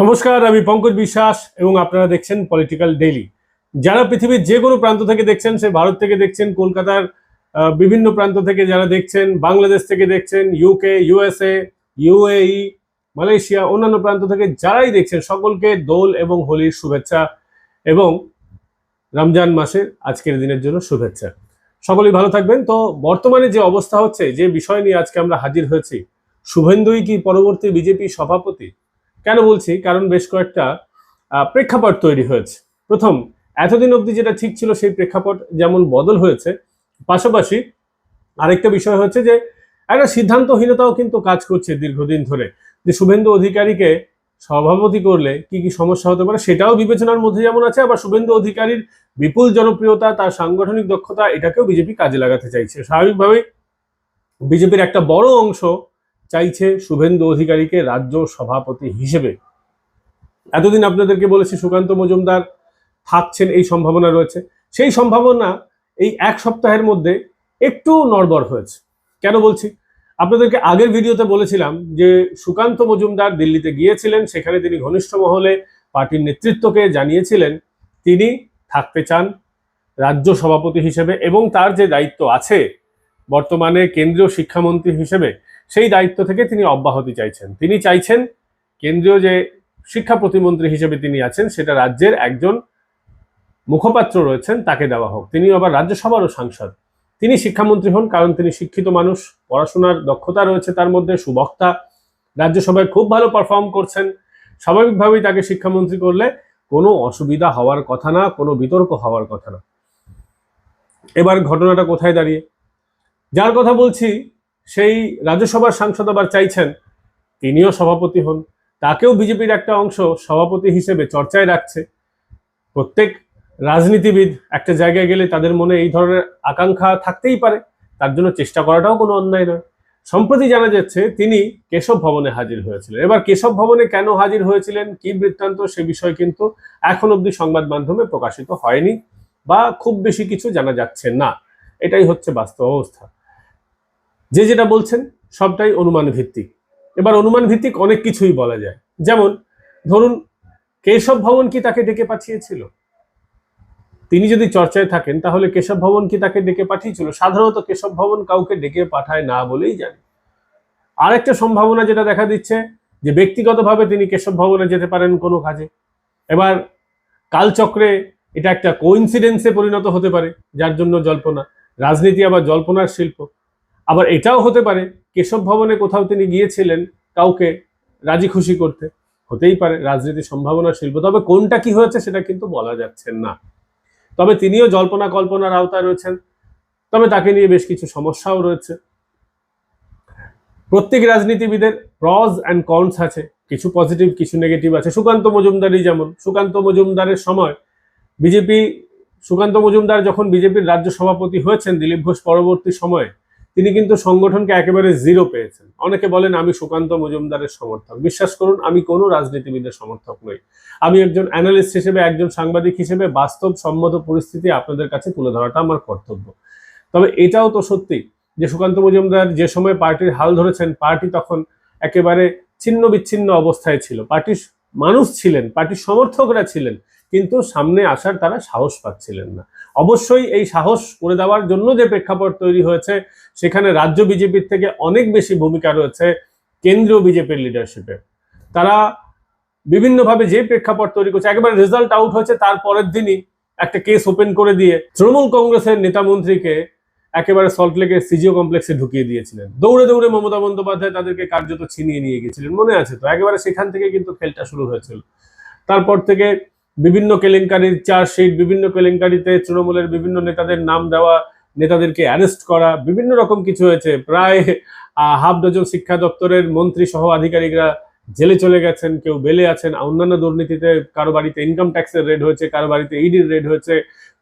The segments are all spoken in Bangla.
নমস্কার, আমি পঙ্কজ বিশ্বাস এবং আপনারা দেখছেন পলিটিক্যাল ডেইলি যারা পৃথিবীর যে কোনো প্রান্ত থেকে দেখছেন, সে ভারত থেকে দেখছেন, কলকাতার বিভিন্ন প্রান্ত থেকে যারা দেখছেন, বাংলাদেশ থেকে দেখছেন ইউকে ইউএসএ ইউএই মালয়েশিয়া, অন্যান্য প্রান্ত থেকে যারাই দেখছেন, সকলকে দোল এবং হোলির শুভেচ্ছা এবং রমজান মাসের আজকের দিনের জন্য শুভেচ্ছা। সকলেই ভালো থাকবেন। তো বর্তমানে যে অবস্থা হচ্ছে, যে বিষয় নিয়ে আজকে আমরা হাজির হয়েছি, শুভেন্দুই কি পরবর্তী বিজেপি সভাপতি? কেন বলছি? কারণ বেশ কয়েকটা প্রেক্ষাপট তৈরি হয়েছে। প্রথম, এতদিন অবধি যেটা ঠিক ছিল সেই প্রেক্ষাপট যেমন বদল হয়েছে। পাশাপাশি আরেকটা বিষয় হচ্ছে যে, একটা সিদ্ধান্তহীনতাও কিন্তু কাজ করছে দীর্ঘদিন ধরে। যে শুভেন্দু অধিকারীকে সভাপতি করলে কি কি সমস্যা হতে পারে সেটাও বিবেচনার মধ্যে যেমন আছে, আবার শুভেন্দু অধিকারীর বিপুল জনপ্রিয়তা, তার সাংগঠনিক দক্ষতা, এটাকেও বিজেপি কাজে লাগাতে চাইছে। স্বাভাবিকভাবেই বিজেপির একটা বড় অংশ চাইছে শুভেন্দু অধিকারীকে রাজ্য সভাপতি হিসেবে। এতদিন আপনাদেরকে বলেছি, সুকান্ত মজুমদার থাকছেন, এই সম্ভাবনা রয়েছে। সেই সম্ভাবনা এই এক সপ্তাহের মধ্যে একটু নড়বড় হয়েছে। কেন বলছি? আপনাদেরকে আগের ভিডিওতে বলেছিলাম যে, সুকান্ত মজুমদার দিল্লিতে গিয়েছিলেন, সেখানে তিনি ঘনিষ্ঠ মহলে পার্টির নেতৃত্বকে জানিয়েছিলেন, তিনি থাকতে চান রাজ্য সভাপতি হিসেবে এবং তার যে দায়িত্ব আছে, বর্তমানে কেন্দ্রীয় শিক্ষামন্ত্রী হিসেবে সেই দায়িত্ব থেকে তিনি অব্যাহতি চাইছেন। তিনি চাইছেন কেন্দ্রীয় যে শিক্ষা প্রতিমন্ত্রী হিসেবে তিনি আছেন, সেটা রাজ্যের একজন মুখপাত্র রয়েছেন, তাকে দেওয়া হোক। তিনি আবার রাজ্যসভারও সাংসদ। তিনি শিক্ষামন্ত্রী হন কারণ তিনি শিক্ষিত মানুষ, পড়াশোনার দক্ষতা রয়েছে তার মধ্যে, সুবক্তা। রাজ্যসভায় খুব ভালো পারফর্ম করছেন। স্বাভাবিকভাবেই তাকে শিক্ষামন্ত্রী করলে কোনো অসুবিধা হওয়ার কথা না, কোনো বিতর্ক হওয়ার কথা না। এবার ঘটনাটা কোথায় দাঁড়িয়ে? যার কথা বলছি সেই রাজ্যসভার সাংসদ আবার চাইছেন, তিনিও সভাপতি হন। তাকেও বিজেপির একটা অংশ সভাপতি হিসেবে চর্চায় রাখছে। প্রত্যেক রাজনীতিবিদ একটা জায়গায় গেলে তাদের মনে এই ধরনের আকাঙ্ক্ষা থাকতেই পারে। তার জন্য চেষ্টা করাটাও কোনো অন্যায় নয়। সম্প্রতি জানা যাচ্ছে, তিনি কেশব ভবনে হাজির হয়েছিলেন। এবার কেশব ভবনে কেন হাজির হয়েছিলেন, কি বৃত্তান্ত, সে বিষয় কিন্তু এখন অবধি সংবাদ মাধ্যমে প্রকাশিত হয়নি বা খুব বেশি কিছু জানা যাচ্ছে না। এটাই হচ্ছে বাস্তব অবস্থা। যে যেটা বলছেন, সবটাই অনুমান ভিত্তিক এবার অনুমান ভিত্তিক অনেক কিছুই বলা যায়। যেমন, ধরুন, কেশব ভবন কি তাকে ডেকে পাঠিয়েছিল? তিনি যদি চর্চায় থাকেন, তাহলে কেশব ভবন কি তাকে ডেকে পাঠিয়েছিল? সাধারণত কেশব ভবন কাউকে ডেকে পাঠায় না বলেই জানি। আরেকটা সম্ভাবনা যেটা দেখা দিচ্ছে, যে ব্যক্তিগতভাবে তিনি কেশব ভবনে যেতে পারেন কোনো কাজে। এবার, কালচক্রে এটা একটা কোইন্সিডেন্সে পরিণত হতে পারে, যার জন্য জল্পনা। রাজনীতি আবার জল্পনার শিল্প। আবার এটাও হতে পারে, কেশব ভবনে কোথাও তিনি গিয়েছিলেন কাউকে রাজি খুশি করতে। হতেই পারে রাজনীতির সম্ভাবনা শিল্প। তবে কোনটা কি হয়েছে সেটা কিন্তু বলা যাচ্ছে না। তবে তিনিও জল্পনা কল্পনার আওতায় রয়েছেন। তবে তাকে নিয়ে বেশ কিছু সমস্যাও রয়েছে। প্রত্যেক রাজনীতিবিদের প্রজ অ্যান্ড কনস আছে। কিছু পজিটিভ কিছু নেগেটিভ আছে। সুকান্ত মজুমদারই যেমন। সুকান্ত মজুমদারের সময় বিজেপি, সুকান্ত মজুমদার যখন বিজেপির রাজ্য সভাপতি হয়েছেন, দিলীপ ঘোষ পরবর্তী সময়ে তিনি কিন্তু সংগঠনকে একেবারে জিরো পেয়েছেন। অনেকে বলেন, আমি সুকান্ত মজুমদারের সমর্থক। বিশ্বাস করুন, আমি কোনো রাজনীতিবিদের সমর্থক নই। আমি একজন অ্যানালিস্ট হিসেবে, একজন সাংবাদিক হিসেবে বাস্তব সম্মত পরিস্থিতি আপনাদের কাছে তুলে ধরাটা আমার কর্তব্য। তবে এটাও তো সত্যি যে সুকান্ত মজুমদার যে সময় পার্টির হাল ধরেছেন, পার্টি তখন একেবারে ছিন্ন বিচ্ছিন্ন অবস্থায় ছিল। পার্টির মানুষ ছিলেন, পার্টির সমর্থকরা ছিলেন। কিন্তু সামনে আসার তারা সাহস পাচ্ছিলেন না। অবশ্যই এই সাহস করে দেওয়ার জন্য যে প্রেক্ষাপট তৈরি হয়েছে, সেখানে রাজ্য বিজেপির থেকে অনেক বেশি ভূমিকা রয়েছে কেন্দ্রীয় বিজেপির লিডারশিপে তারা বিভিন্নভাবে যে প্রেক্ষাপট তৈরি করছে, একেবারে রেজাল্ট আউট হয়েছে তার পরের দিনই একটা কেস ওপেন করে দিয়ে তৃণমূল কংগ্রেসের নেতা মন্ত্রীকে একেবারে সল্টলেকের সিজিও কমপ্লেক্সে ঢুকিয়ে দিয়েছিলেন। দৌড়ে দৌড়ে মমতা বন্দ্যোপাধ্যায় তাদেরকে কার্যত ছিনিয়ে নিয়ে গেছিলেন মনে আছে তো? একেবারে সেখান থেকে কিন্তু খেলটা শুরু হয়েছিল। তারপর থেকে বিভিন্ন কেলেঙ্কারির চার্জশিট বিভিন্ন কেলেঙ্কারিতে তৃণমূলের বিভিন্ন নেতাদের নাম দেওয়া, নেতাদেরকে অ্যারেস্ট করা, বিভিন্ন রকম কিছু হয়েছে। প্রায় হাফ ডজন শিক্ষা দপ্তরের মন্ত্রী সহ আধিকারিকরা জেলে চলে গেছেন, কেউ বেলে আছেন, অন্যান্য দুর্নীতিতে কারও বাড়িতে ইনকাম ট্যাক্সের রেড হয়েছে, কারও বাড়িতে ইডির রেড হয়েছে।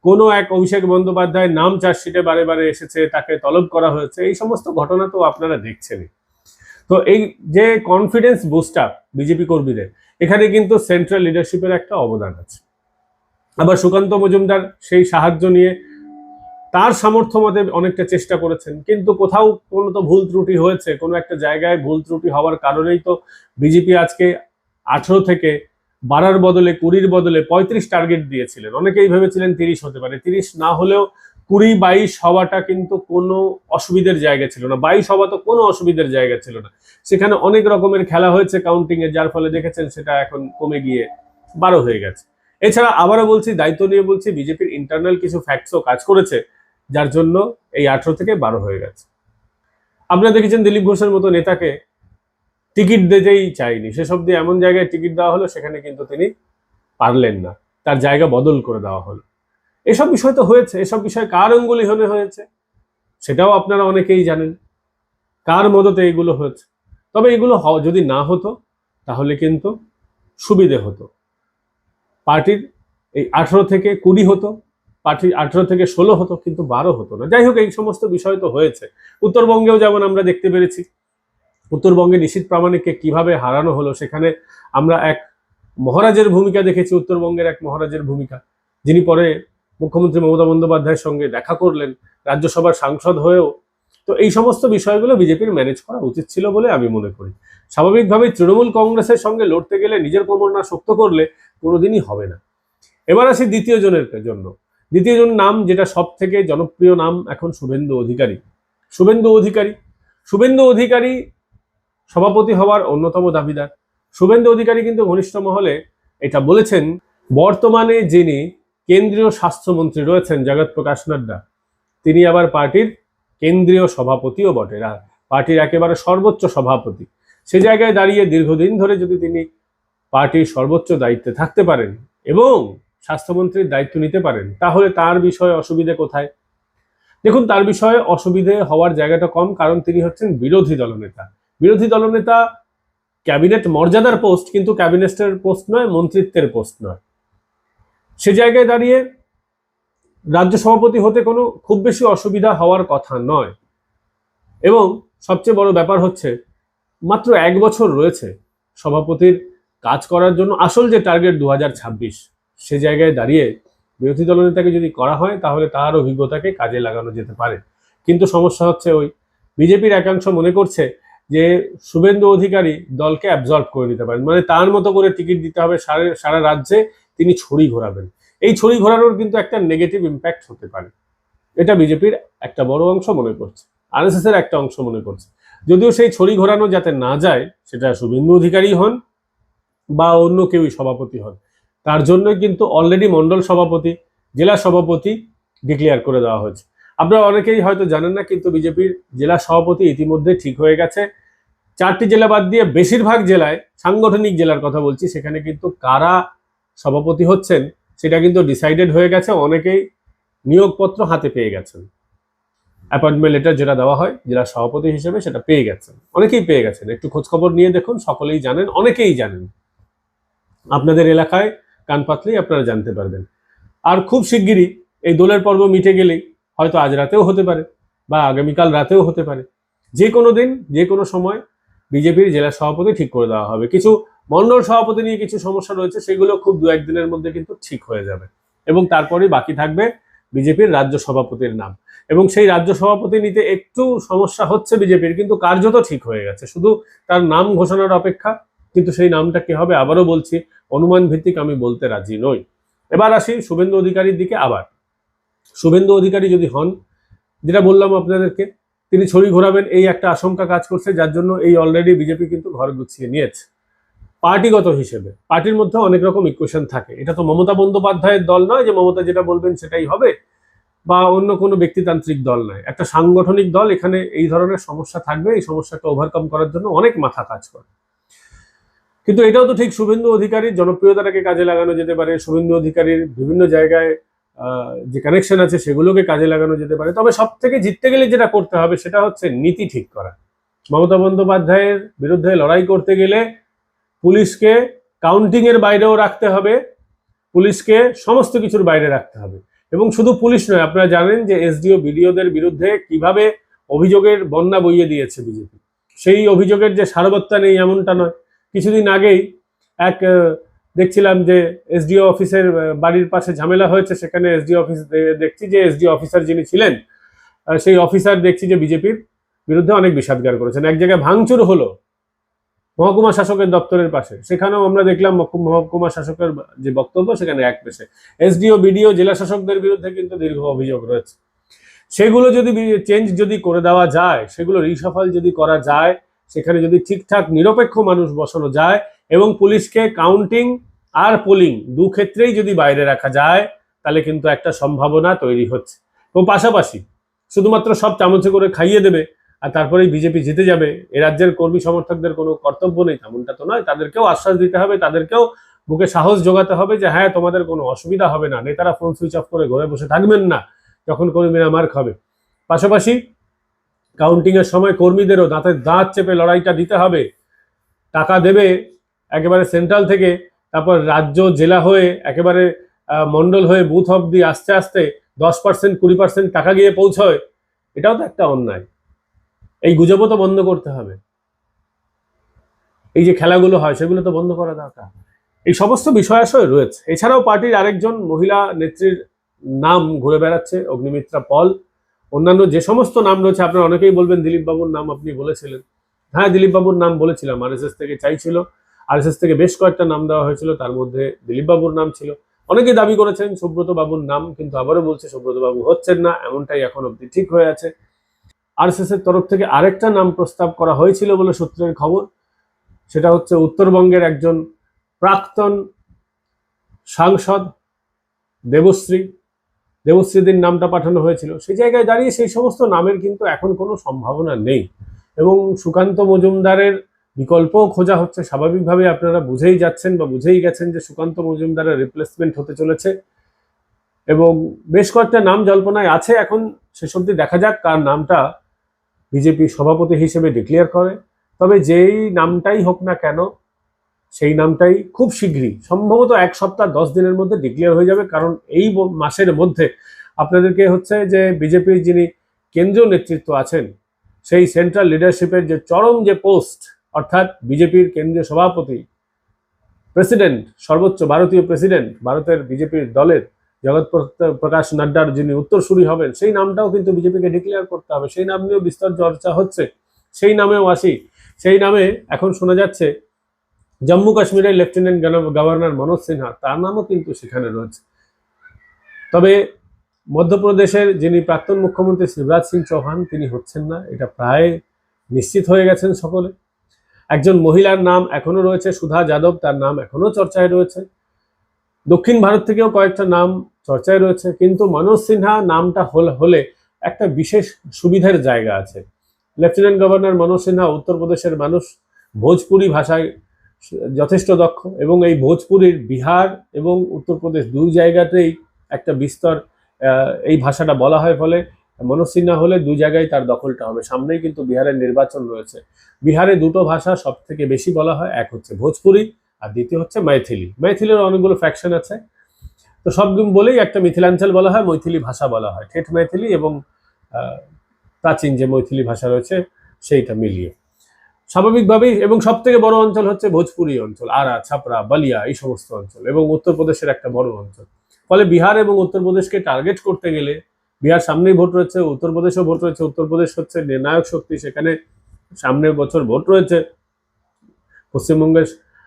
কোনো এক অভিষেক বন্দ্যোপাধ্যায় নাম চার্জশিটে বারে বারে এসেছে, তাকে তলব করা হয়েছে। এই সমস্ত ঘটনা তো আপনারা দেখছেনই। তো এই যে কনফিডেন্স বুস্টার বিজেপি কর্মীদের এখানে কিন্তু সেন্ট্রাল লিডারশিপের একটা অবদান আছে। আবার সুকান্ত মজুমদার সেই সাহায্য নিয়ে তার সামর্থ্য মতে অনেকটা চেষ্টা করেছেন, কিন্তু কোথাও কোনো তো ভুল ত্রুটি হয়েছে, কোনো একটা জায়গায় ভুল ত্রুটি হওয়ার কারণেই তো বিজেপি আজকে আঠেরো থেকে বাড়ার বদলে কুড়ির বদলে পঁয়ত্রিশ টার্গেট দিয়েছিলেন। অনেকেই ভেবেছিলেন তিরিশ হতে পারে, তিরিশ না হলেও কুড়ি বাইশ হওয়াটা কিন্তু কোনো অসুবিধের জায়গা ছিল না। বাইশ হওয়া তো কোনো অসুবিধার জায়গা ছিল না। সেখানে অনেক রকমের খেলা হয়েছে কাউন্টিং এ, যার ফলে দেখেছেন সেটা এখন কমে গিয়ে বারো হয়ে গেছে। এছাড়া আবারও বলছি, দায়িত্ব নিয়ে বলছি, বিজেপির ইন্টারনাল কিছু ফ্যাক্টসও কাজ করেছে, যার জন্য এই আঠেরো থেকে বারো হয়ে গেছে। আপনারা দেখেছেন দিলীপ ঘোষের মতো নেতাকে টিকিট দিতেই চাইনি। সেসব দিয়ে এমন জায়গায় টিকিট দেওয়া হলো, সেখানে কিন্তু তিনি পারলেন না। তার জায়গা বদল করে দেওয়া হলো। এসব বিষয় তো হয়েছে, এসব বিষয় কার অঙ্গুলি হলে হয়েছে, সেটাও আপনারা অনেকেই জানেন, কার মদতে এগুলো হয়েছে। তবে এগুলো যদি না হতো, তাহলে কিন্তু সুবিধে হতো। পার্টির এই আঠেরো থেকে কুড়ি হতো, পার্টির আঠেরো থেকে ষোলো হতো, কিন্তু বারো হতো না। যাই হোক, এই সমস্ত বিষয় তো হয়েছে। উত্তরবঙ্গেও যেমন আমরা দেখতে পেরেছি, উত্তরবঙ্গে নিশীত প্রামাণিককে কীভাবে হারানো হলো, সেখানে আমরা এক মহারাজের ভূমিকা দেখেছি, উত্তরবঙ্গের এক মহারাজের ভূমিকা, যিনি পরে মুখ্যমন্ত্রী মমতা বন্দ্যোপাধ্যায়ের সঙ্গে দেখা করলেন রাজ্যসভার সাংসদ হয়েও, তো এই সমস্ত বিষয়গুলো বিজেপির ম্যানেজ করা উচিত ছিল বলে আমি মনে করি। স্বাভাবিকভাবেই তৃণমূল কংগ্রেসের সঙ্গে লড়তে গেলে নিজের কোমর না শক্ত করলে কোনোদিনই হবে না। এবার আসি দ্বিতীয় জনের জন্য। দ্বিতীয় জন নাম যেটা সব থেকে জনপ্রিয় নাম এখন শুভেন্দু অধিকারী। শুভেন্দু অধিকারী। শুভেন্দু অধিকারী সভাপতি হওয়ার অন্যতম দাবিদার। শুভেন্দু অধিকারী কিন্তু ঘনিষ্ঠ মহলে এটা বলেছেন, বর্তমানে যিনি কেন্দ্রীয় স্বাস্থ্যমন্ত্রী রয়েছেন জগৎ প্রকাশ নাড্ডা। তিনি আবার পার্টির কেন্দ্রীয় সভাপতিও বটে। পার্টির একেবারে সর্বোচ্চ সভাপতি। সে জায়গায় দাঁড়িয়ে দীর্ঘদিন ধরে যদি তিনি পার্টির সর্বোচ্চ দায়িত্বে থাকতে পারেন এবং স্বাস্থ্যমন্ত্রীর দায়িত্ব নিতে পারেন, তাহলে তার বিষয়ে অসুবিধে কোথায়? দেখুন, তার বিষয়ে অসুবিধে হওয়ার জায়গাটা কম, কারণ তিনি হচ্ছেন বিরোধী দলনেতা। বিরোধী দলনেতা ক্যাবিনেট মর্যাদার পোস্ট, কিন্তু ক্যাবিনেটের পোস্ট নয়, মন্ত্রিত্বের পোস্ট নয়। সে জায়গায় দাঁড়িয়ে রাজ্য সভাপতি হতে কোনো খুব বেশি অসুবিধা হওয়ার কথা নয়। এবং সবচেয়ে বড় ব্যাপার হচ্ছে, মাত্র এক বছর রয়েছে সভাপতির কাজ করার জন্য। আসল যে টার্গেট দু হাজার ছাব্বিশ, সে জায়গায় দাঁড়িয়ে বিরোধী দলনেতাকে যদি করা হয়, তাহলে তার অভিজ্ঞতাকে কাজে লাগানো যেতে পারে। কিন্তু সমস্যা হচ্ছে ওই বিজেপির একাংশ মনে করছে যে শুভেন্দু অধিকারী দলকে অ্যাবজর্ব করে নিতে পারেন। মানে তার মতো করে টিকিট দিতে হবে সারা সারা রাজ্যে তিনি ছড়ি ঘোরাবেন। এই ছড়ি ঘোরানোর কিন্তু একটা নেগেটিভ ইম্প্যাক্ট হতে পারে। এটা বিজেপির একটা বড় অংশ মনে করছে। আরএসএস এর একটা অংশ মনে করছে। যদিও সেই ছড়ি ঘোরানো যাতে না যায়, সেটা শুভেন্দু অধিকারী হন বা অন্য কেউই সভাপতি হন। তার জন্যই কিন্তু অলরেডি মন্ডল সভাপতি, জেলা সভাপতি ডিক্লেয়ার করে দেওয়া হয়েছে। আপনারা অনেকেই হয়তো জানেন না, কিন্তু বিজেপির জেলা সভাপতি ইতিমধ্যে ঠিক হয়ে গেছে। চারটি জেলা বাদ দিয়ে বেশিরভাগ জেলায় সাংগঠনিক জেলার কথা বলছি, সেখানে কিন্তু কারা সভাপতি হচ্ছেন, সেটা কিন্তু ডিসাইডেড হয়ে গেছে, অনেকেই নিয়োগপত্র হাতে পেয়ে গেছেন। অ্যাপয়েন্টমেন্ট লেটার যেটা দেওয়া হয় জেলা সভাপতি হিসেবে সেটা পেয়ে গেছেন। অনেকেই পেয়ে গেছেন। একটু খোঁজখবর নিয়ে দেখুন, সকলেই জানেন, অনেকেই জানেন। আপনাদের এলাকায় কান পাতলেই আপনারা জানতে পারবেন। আর খুব শিগগিরই এই দোলের পর্ব মিটে গেলেই হয়তো আজ রাতেও হতে পারে, বা আগামীকাল রাতেও হতে পারে। যে কোনো দিন, যে কোনো সময় বিজেপির জেলা সভাপতি ঠিক করে দেওয়া হবে। কিছু মন্ডল সভাপতি নিয়ে কিছু সমস্যা রয়েছে, সেগুলো খুব দু একদিনের মধ্যে কিন্তু ঠিক হয়ে যাবে। এবং তারপরেই বাকি থাকবে বিজেপির রাজ্য সভাপতির নাম। এবং সেই রাজ্য সভাপতি নিতে একটু সমস্যা হচ্ছে বিজেপির, কিন্তু কার্যত ঠিক হয়ে গেছে। শুধু তার নাম ঘোষণার অপেক্ষা, কিন্তু সেই নামটা কি হবে আবারও বলছি, অনুমান ভিত্তিক আমি বলতে রাজি নই। এবার আসি শুভেন্দু অধিকারীর দিকে আবার। শুভেন্দু অধিকারী যদি হন, যেটা বললাম আপনাদেরকে, তিনি ছড়ি ঘোরাবেন, এই একটা আশঙ্কা কাজ করছে, যার জন্য এই অলরেডি বিজেপি কিন্তু ঘর গুছিয়ে নিয়েছে। পার্টিগত হিসেবে, পার্টির মধ্যে অনেক রকম ইকুয়েশন থাকে। এটা তো মমতা বন্দ্যোপাধ্যায়ের দল নয় যে মমতা যেটা বলবেন সেটাই হবে, বা অন্য কোনো ব্যক্তিতান্ত্রিক দল নয়। একটা সাংগঠনিক দল এখানে এই ধরনের সমস্যা থাকবে, এই সমস্যাকে ওভারকাম করার জন্য অনেক মাথা কাজ করে। কিন্তু এটাও তো ঠিক শুভেন্দু অধিকারীর জনপ্রিয়তাটাকে কাজে লাগানো যেতে পারে, শুভেন্দু অধিকারীর বিভিন্ন জায়গায় যে কানেকশন আছে সেগুলোকে কাজে লাগানো যেতে পারে। তবে সব থেকে জিততে গেলে যেটা করতে হবে সেটা হচ্ছে নীতি ঠিক করা। মমতা বন্দ্যোপাধ্যায়ের বিরুদ্ধে লড়াই করতে গেলে পুলিশকে কাউন্টিং এর বাইরেও রাখতে হবে, পুলিশকে সমস্ত কিছুর বাইরে রাখতে হবে। এবং শুধু পুলিশ নয়, আপনারা জানেন যে এসডিও, বিডিওদের বিরুদ্ধে কীভাবে অভিযোগের বন্যা বইয়ে দিয়েছে বিজেপি। সেই অভিযোগের যে সারবত্তা নেই এমনটা নয়। কিছুদিন আগেই এক দেখছিলাম যে এসডিও অফিসের বাড়ির পাশে ঝামেলা হয়েছে, সেখানে এসডিও অফিস দেখছি যে এসডিও অফিসার যিনি ছিলেন সেই অফিসার দেখছি যে বিজেপির বিরুদ্ধে অনেক বিষাদগার করেছেন। এক জায়গায় ভাঙচুর হলো মহকুমা শাসকের দপ্তরের পাশে। সেখানেও আমরা দেখলাম মহকু- মহকুমা শাসকের যে বক্তব্য, সেখানে এক পেশে। এসডিও, বিডিও, জেলা শাসকদের বিরুদ্ধে কিন্তু দীর্ঘ অভিযোগ রয়েছে। সেগুলো যদি চেঞ্জ যদি করে দেওয়া যায়, সেগুলো রিসাফল যদি করা যায়, সেখানে যদি ঠিকঠাক, নিরপেক্ষ মানুষ বসানো যায় এবং পুলিশকে কাউন্টিং আর পোলিং দু ক্ষেত্রেই যদি বাইরে রাখা যায়, তাহলে কিন্তু একটা সম্ভাবনা তৈরি হচ্ছে। এবং পাশাপাশি শুধুমাত্র সব চামচে করে খাইয়ে দেবে আর তারপরেই বিজেপি জিতে যাবে এ রাজ্যের কর্মী সমর্থকদের কোনো কর্তব্য নেই তেমনটা তো নয়। তাদেরকেও আশ্বাস দিতে হবে তাদেরকেও বুকে সাহস যোগাতে হবে যে হ্যাঁ তোমাদের কোনো অসুবিধা হবে না। নেতারা ফোন সুইচ অফ করে ঘরে বসে থাকবেন না যখন কর্মীরা মার খাবে। পাশাপাশি কাউন্টিং এর সময় কর্মীদেরও দাঁতের দাঁত চেপে লড়াইটা দিতে হবে। টাকা দেবে একেবারে সেন্ট্রাল থেকে তারপর রাজ্য জেলা হয়ে একেবারে আহ, মণ্ডল হয়ে বুথ অব্দি আস্তে আস্তে দশ পার্সেন্ট কুড়ি পার্সেন্ট টাকা গিয়ে পৌঁছয়। এটাও তো একটা অন্যায়। এই গুজবও তো বন্ধ করতে হবে। এই যে খেলাগুলো হয়, সেগুলো তো বন্ধ করা দরকার। এই সমস্ত বিষয়াশয় রয়েছে। এছাড়াও পার্টির আরেকজন মহিলা নেত্রীর নাম ঘুরে বেড়াচ্ছে, অগ্নিমিত্রা পল। অন্যান্য যে সমস্ত নাম রয়েছে, আপনারা অনেকেই বলবেন দিলীপ বাবুর নাম আপনি বলেছিলেন। হ্যাঁ দিলীপ বাবুর নাম বলেছিলাম, আরএসএস থেকে চাইছিল। আরএসএস থেকে বেশ কয়েকটা নাম দেওয়া হয়েছিল, তার মধ্যে দিলীপ বাবুর নাম ছিল। অনেকে দাবি করেছেন সুব্রত বাবুর নাম, কিন্তু আবারও বলছে সুব্রত বাবু হচ্ছেন না, এমনটাই এখন অব্দি ঠিক হয়ে আছে। আরএসএস এর তরফ থেকে আরেকটা নাম প্রস্তাব করা হয়েছিল বলে সূত্রের খবর। সেটা হচ্ছে উত্তরবঙ্গের একজন প্রাক্তন সাংসদ দেবশ্রী। দেবশ্রীদের নামটা পাঠানো হয়েছিল। সেই জায়গায় দাঁড়িয়ে সেই সমস্ত নামের কিন্তু এখন কোনো সম্ভাবনা নেই। এবং সুকান্ত মজুমদারের বিকল্পও খোঁজা হচ্ছে। স্বাভাবিকভাবে আপনারা বুঝেই যাচ্ছেন বা বুঝেই গেছেন যে সুকান্ত মজুমদারের রিপ্লেসমেন্ট হতে চলেছে। এবং বেশ কয়েকটা নাম জল্পনায় আছে। এখন অবধি দেখা যাক কার নামটা বিজেপি সভাপতি হিসেবে ডিক্লেয়ার করে। তবে যেই নামটাই হোক না কেন, সেই নামটাই খুব শীঘ্রই, সম্ভবত এক সপ্তাহ, দশ দিনের মধ্যে ডিক্লেয়ার হয়ে যাবে। কারণ এই মাসের মধ্যে আপনাদেরকে হচ্ছে যে বিজেপির যিনি কেন্দ্রীয় নেতৃত্ব আছেন, সেই সেন্ট্রাল লিডারশিপের যে চরম যে পোস্ট অর্থাৎ বিজেপির কেন্দ্রীয় সভাপতি প্রেসিডেন্ট সর্বোচ্চ ভারতীয় প্রেসিডেন্ট ভারতের বিজেপির দলের জগৎ প্রকাশ নাড্ডার যিনি উত্তরসূরি হবেন, সেই নামটাও কিন্তু বিজেপিকে ডিক্লেয়ার করতে হবে। সেই নাম নিয়েও বিস্তর চর্চা হচ্ছে। সেই নামেও আসি। সেই নামে এখন শোনা যাচ্ছে, জম্মু কাশ্মীরের লেফটেন্যান্ট গভর্নর মনোজ সিনহা, তার নামও কিন্তু সেখানে রয়েছে। তবে মধ্যপ্রদেশের যিনি প্রাক্তন মুখ্যমন্ত্রী শিবরাজ সিং চৌহান, তিনি হচ্ছেন না। এটা প্রায় নিশ্চিত হয়ে গেছেন সকলে। একজন মহিলার নাম এখনও রয়েছে, সুধা যাদব, তার নাম এখনও চর্চায় রয়েছে। দক্ষিণ ভারত থেকেও কয়েকটা নাম চর্চায় রয়েছে, কিন্তু মনোজ সিনহা নামটা হল, হলে একটা বিশেষ সুবিধার জায়গা আছে। লেফটেন্যান্ট গভর্নর মনোজ সিনহা উত্তরপ্রদেশের মানুষ, ভোজপুরি ভাষায় যথেষ্ট দক্ষ এবং এই ভোজপুরির বিহার এবং উত্তরপ্রদেশ দুই জায়গাতেই একটা বিস্তর এই ভাষাটা বলা হয় ফলে মনোজ সিনহা হলে দুই জায়গায় তার দখলটা হবে। সামনেই কিন্তু বিহারের নির্বাচন রয়েছে। বিহারে দুটো ভাষা সব থেকে বেশি বলা হয়, এক হচ্ছে ভোজপুরি আর দ্বিতীয় হচ্ছে মাইথিলি। মাইথিলির অনেকগুলো ফ্যাকশন আছে। তো সব বলেই একটা মিথিলাঞ্চল বলা হয়, মৈথিলি ভাষা বলা হয়। ঠেঠ মাইথিলি এবং প্রাচীন যে মৈথিলি ভাষা রয়েছে, সেইটা মিলিয়ে। স্বাভাবিকভাবেই এবং সব থেকে বড় অঞ্চল হচ্ছে ভোজপুরি অঞ্চল, আরা ছাপড়া বালিয়া, এই সমস্ত অঞ্চল এবং উত্তরপ্রদেশের একটা বড় অঞ্চল। ফলে বিহার এবং উত্তরপ্রদেশকে টার্গেট করতে গেলে বিহার সামনেই ভোট রয়েছে, উত্তরপ্রদেশেও ভোট রয়েছে, উত্তরপ্রদেশ হচ্ছে নির্ণায়ক শক্তি, সেখানে সামনের বছর ভোট রয়েছে। পশ্চিমবঙ্গের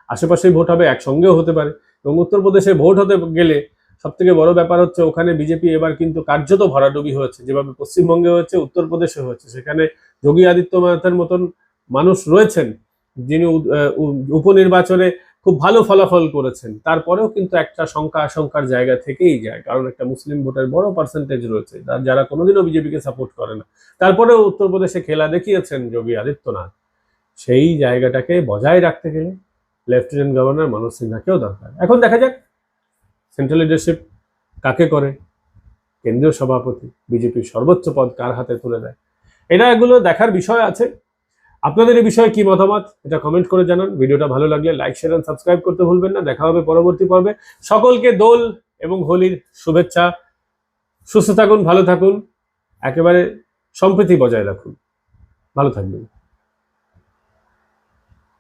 আশেপাশেই ভোট হবে একসঙ্গেও হতে পারে। এবং উত্তরপ্রদেশে ভোট হতে গেলে সব থেকে বড় ব্যাপার হচ্ছে ওখানে বিজেপি এবার কিন্তু কার্যত ভরাডুবি হয়েছে। যেভাবে পশ্চিমবঙ্গে হয়েছে, উত্তরপ্রদেশে হয়েছে। সেখানে যোগী আদিত্যনাথের মতন মানুষ রয়েছেন, যিনি উপনির্বাচনে খুব ভালো ফলাফল করেছেন। তারপরেও কিন্তু একটা শঙ্কা আশঙ্কার জায়গা থেকেই যায়। কারণ একটা মুসলিম ভোটের বড় পার্সেন্টেজ রয়েছে। যারা কোনোদিনও বিজেপিকে সাপোর্ট করে না। তারপরেও উত্তরপ্রদেশে খেলা দেখিয়েছেন যোগী আদিত্যনাথ। সেই জায়গাটাকে বজায় রাখতে গেলে লেফটেন্যান্ট গভর্নর মনোজ সিনহাকেও দরকার। এখন দেখা যাক সেন্ট্রাল লিডারশিপ কাকে করে? কেন্দ্রীয় সভাপতি, বিজেপির সর্বোচ্চ পদ কার হাতে তুলে দেয়? এটা এগুলো দেখার বিষয় আছে। আপনাদের এই বিষয়ে কি মতামত, এটা কমেন্ট করে জানান। ভিডিওটা ভালো লাগলে লাইক শেয়ার এন্ড সাবস্ক্রাইব করতে ভুলবেন না। দেখা হবে পরবর্তী পর্বে। সকলকে দোল এবং হোলির শুভেচ্ছা। সুস্থ থাকুন, ভালো থাকুন। একেবারে সম্প্রীতি বজায় রাখুন। ভালো থাকবেন।